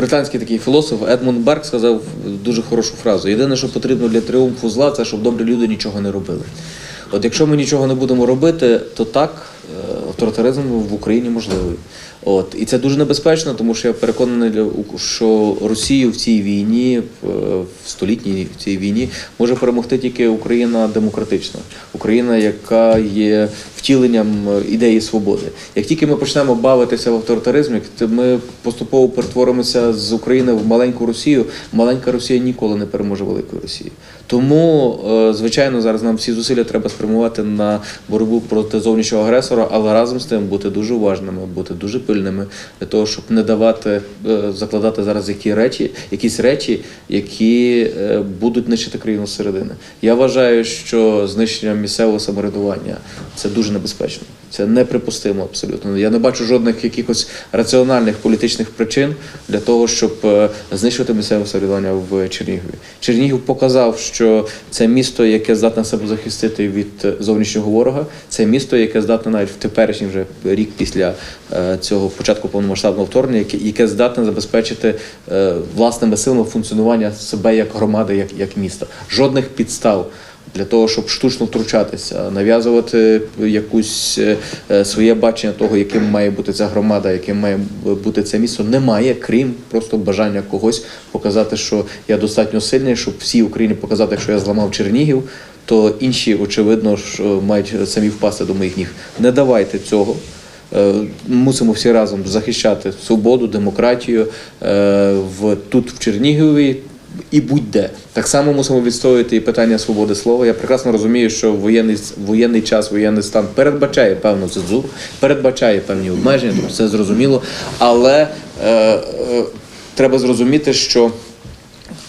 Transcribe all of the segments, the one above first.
британський такий філософ Едмунд Берг сказав дуже хорошу фразу: єдине, що потрібно для тріумфу зла, це щоб добрі люди нічого не робили. От якщо ми нічого не будемо робити, то так е, авторитаризм в Україні можливий. От і це дуже небезпечно, тому що я переконаний, що Росію в цій війні, в в столітній в цій війні, може перемогти тільки Україна демократична, Україна, яка є втіленням е, ідеї свободи. Як тільки ми почнемо бавитися в авторитаризм, як ми поступово перетворимося з України в маленьку Росію, маленька Росія ніколи не переможе великої Росії. Тому, е, звичайно, зараз нам всі зусилля треба спрямувати на боротьбу проти зовнішнього агресора, але разом з тим бути дуже уважними, бути дуже пильними для того, щоб не давати е, закладати зараз які речі, якісь речі, які будуть нищити країну зсередини. Я вважаю, що знищення місцевого самоврядування це дуже небезпечно. Це неприпустимо абсолютно. Я не бачу жодних якихось раціональних політичних причин для того, щоб е, знищувати місцеве самоврядування в Чернігові. Чернігів показав, що це місто, яке здатне себе захистити від е, зовнішнього ворога. Це місто, яке здатне навіть в теперішній вже рік після е, цього початку повномасштабного вторгнення, яке, яке здатне забезпечити власними силами функціонування себе як громади, як, як міста. Жодних підстав для того, щоб штучно втручатися, нав'язувати якусь е, е, своє бачення того, яким має бути ця громада, яким має бути це місто, немає, крім просто бажання когось показати, що я достатньо сильний, щоб всій Україні показати, що я зламав Чернігів, то інші, очевидно, що мають самі впасти до моїх ніг. Не давайте цього. Е, Мусимо всі разом захищати свободу, демократію в тут в Чернігові і будь-де. Так само мусимо відстоювати і питання свободи слова. Я прекрасно розумію, що воєнний воєнний час, воєнний стан передбачає певну цензуру, передбачає певні обмеження, тобто це зрозуміло. Але е, е, треба зрозуміти, що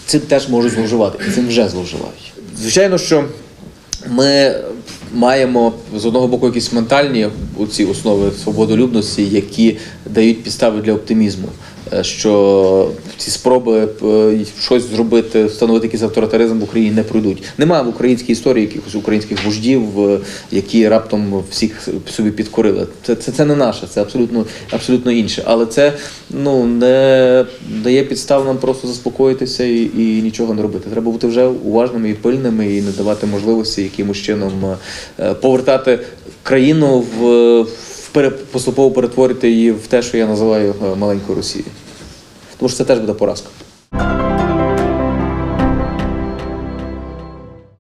цим теж можуть зловживати, і цим вже зловживають. Звичайно, що ми маємо з одного боку якісь ментальні ці основи свободолюбності, які дають підстави для оптимізму. Е, Що ці спроби е, щось зробити, встановити якийсь авторитаризм в Україні не пройдуть. Немає в українській історії якихось українських вождів, е, які раптом всіх собі підкорили. Це, це, це не наше, це абсолютно, абсолютно інше. Але це ну не дає підстав нам просто заспокоїтися і, і нічого не робити. Треба бути вже уважними і пильними, і не давати можливості якимось чином повертати країну в, поступово перетворити її в те, що я називаю маленькою Росією. Тому що це теж буде поразка.